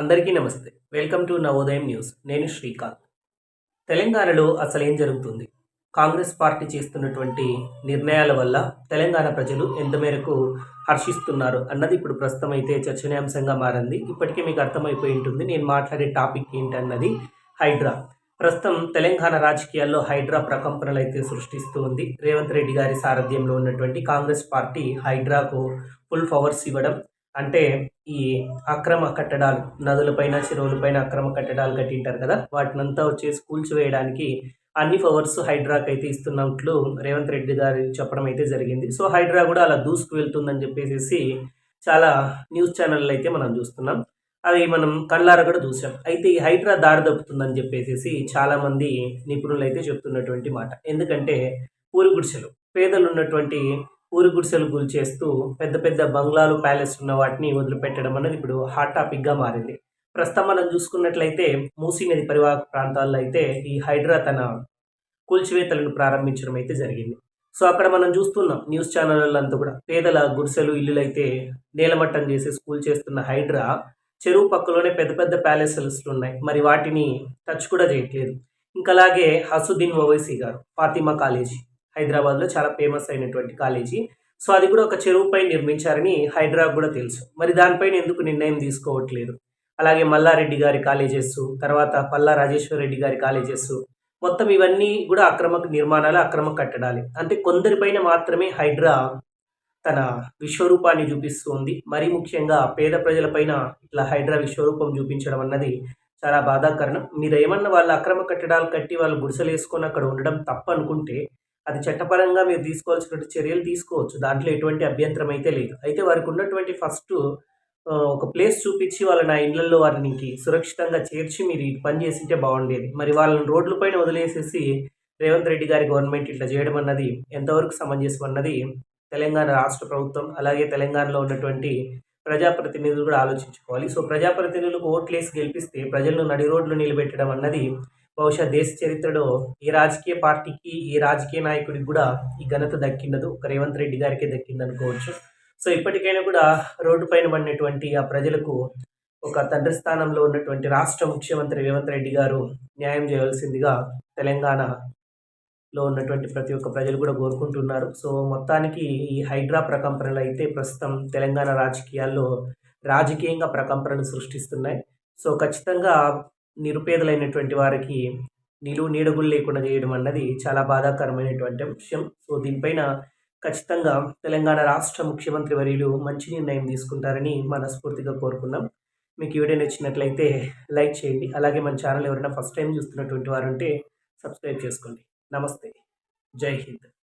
అందరికీ నమస్తే. Welcome to Navodayam news. నేను శ్రీకాంత్. తెలంగాణలో అసలు ఏం జరుగుతుంది? కాంగ్రెస్ పార్టీ చేస్తున్నటువంటి నిర్ణయాల వల్ల తెలంగాణ ప్రజలు ఎంత మేరకు హర్షిస్తున్నారు అన్నది ఇప్పుడు ప్రస్తుతం అయితే చర్చనీయాంశంగా మారింది. ఇప్పటికే మీకు అర్థమైపోయి ఉంటుంది. నేను మాట్లాడే టాపిక్ ఏంటన్నది హైడ్రా. ప్రస్తుతం తెలంగాణ రాజకీయాల్లో హైడ్రా ప్రకంపనలు అయితే సృష్టిస్తూ ఉంది. రేవంత్ రెడ్డి గారి సారథ్యంలో ఉన్నటువంటి కాంగ్రెస్ పార్టీ హైడ్రాకు ఫుల్ పవర్స్ ఇవ్వడం అంటే ఈ అక్రమ కట్టడాలు నదులపైన చెరువులపైన అక్రమ కట్టడాలు కట్టింటారు కదా? వాటినంతా వచ్చేసి కూల్చివేయడానికి అన్ని పవర్స్ హైడ్రాకి అయితే ఇస్తున్నట్లు రేవంత్ రెడ్డి గారు చెప్పడం అయితే జరిగింది. సో హైడ్రా కూడా అలా దూసుకు వెళ్తుందని చెప్పేసి చాలా న్యూస్ ఛానళ్ళు అయితే మనం చూస్తున్నాం. అవి మనం కళ్ళార కూడా చూసాం. అయితే ఈ హైడ్రా దారి దప్పుతుందని చెప్పేసి చాలామంది నిపుణులు అయితే చెప్తున్నటువంటి మాట. ఎందుకంటే పూరిగుడిసెలు పేదలు ఉన్నటువంటి ఊరి గుడిసెలు కూల్చేస్తూ పెద్ద పెద్ద బంగ్లాలు ప్యాలెస్ ఉన్న వాటిని వదిలిపెట్టడం అనేది ఇప్పుడు హాట్ టాపిక్గా మారింది. ప్రస్తుతం మనం చూసుకున్నట్లయితే మూసీ నది పరివాహక ప్రాంతాల్లో అయితే ఈ హైడ్రా తన కూల్చివేతలను ప్రారంభించడం అయితే జరిగింది. సో అక్కడ మనం చూస్తున్నాం న్యూస్ ఛానళ్ళంతా కూడా. పేదల గుడిసెలు ఇల్లులు అయితే నేలమట్టం చేసి స్కూల్ చేస్తున్న హైడ్రా చెరువు పక్కలోనే పెద్ద పెద్ద ప్యాలెసెస్ ఉన్నాయి. మరి వాటిని టచ్ కూడా చేయట్లేదు. ఇంకా అలాగే హసుద్దీన్ ఓవైసీ గారు ఫాతిమా కాలేజీ. హైదరాబాద్లో చాలా ఫేమస్ అయినటువంటి కాలేజీ. సో అది కూడా ఒక చెరువుపై నిర్మించారని హైదరాబాద్ కూడా తెలుసు. మరి దానిపైన ఎందుకు నిర్ణయం తీసుకోవట్లేదు? అలాగే మల్లారెడ్డి గారి కాలేజెస్ తర్వాత పల్లా రాజేశ్వర రెడ్డి గారి కాలేజెస్ మొత్తం ఇవన్నీ కూడా అక్రమ నిర్మాణాలు అక్రమ కట్టడాలి. అంటే కొందరిపైన మాత్రమే హైడ్రా తన విశ్వరూపాన్ని చూపిస్తుంది మరీ ముఖ్యంగా పేద ప్రజలపైన ఇట్లా హైడ్రా విశ్వరూపం చూపించడం అన్నది చాలా బాధాకరణం మీరు ఏమన్నా వాళ్ళ అక్రమ కట్టడాలు కట్టి వాళ్ళు గుడిసెలు వేసుకొని అక్కడ ఉండడం తప్పు అనుకుంటే అది చట్టపరంగా మీరు తీసుకోవాల్సినటువంటి చర్యలు తీసుకోవచ్చు. దాంట్లో ఎటువంటి అభ్యంతరం అయితే లేదు. అయితే వారికి ఉన్నటువంటి ఫస్ట్ ఒక ప్లేస్ చూపించి వాళ్ళని ఆ ఇళ్ళలో వారికి సురక్షితంగా చేర్చి మీరు ఈ పని చేసింటే బాగుండేది. మరి వాళ్ళని రోడ్ల పైన వదిలేసేసి రేవంత్ రెడ్డి గారి గవర్నమెంట్ ఇట్లా చేయడం అన్నది ఎంతవరకు సమంజసం అన్నది తెలంగాణ రాష్ట్ర ప్రభుత్వం అలాగే తెలంగాణలో ఉన్నటువంటి ప్రజాప్రతినిధులు కూడా ఆలోచించుకోవాలి. సో ప్రజాప్రతినిధులకు ఓట్లేసి గెలిపిస్తే ప్రజలను నడి రోడ్లు నిలబెట్టడం అన్నది బహుశా దేశ చరిత్రలో ఏ రాజకీయ పార్టీకి ఏ రాజకీయ నాయకుడికి కూడా ఈ ఘనత దక్కిండదు. ఒక రేవంత్ రెడ్డి గారికే దక్కింది అనుకోవచ్చు. సో ఇప్పటికైనా కూడా రోడ్డు పైన పడినటువంటి ఆ ప్రజలకు ఒక తండ్రి స్థానంలో ఉన్నటువంటి రాష్ట్ర ముఖ్యమంత్రి రేవంత్ రెడ్డి గారు న్యాయం చేయవలసిందిగా తెలంగాణలో ఉన్నటువంటి ప్రతి ఒక్క ప్రజలు కూడా కోరుకుంటున్నారు. సో మొత్తానికి ఈ హైడ్రా ప్రకంపనలు అయితే ప్రస్తుతం తెలంగాణ రాజకీయాల్లో రాజకీయంగా ప్రకంపనలు సృష్టిస్తున్నాయి. సో ఖచ్చితంగా నిరుపేదలైనటువంటి వారికి నిలువు నీడగులు లేకుండా చేయడం అన్నది చాలా బాధాకరమైనటువంటి విషయం. సో దీనిపైన ఖచ్చితంగా తెలంగాణ రాష్ట్ర ముఖ్యమంత్రి వర్యులు మంచి నిర్ణయం తీసుకుంటారని మనస్ఫూర్తిగా కోరుకున్నాం. మీకు వీడియో నచ్చినట్లయితే లైక్ చేయండి. అలాగే మన ఛానల్ ఎవరైనా ఫస్ట్ టైం చూస్తున్నటువంటి వారు ఉంటే సబ్స్క్రైబ్ చేసుకోండి. నమస్తే. జై హింద్.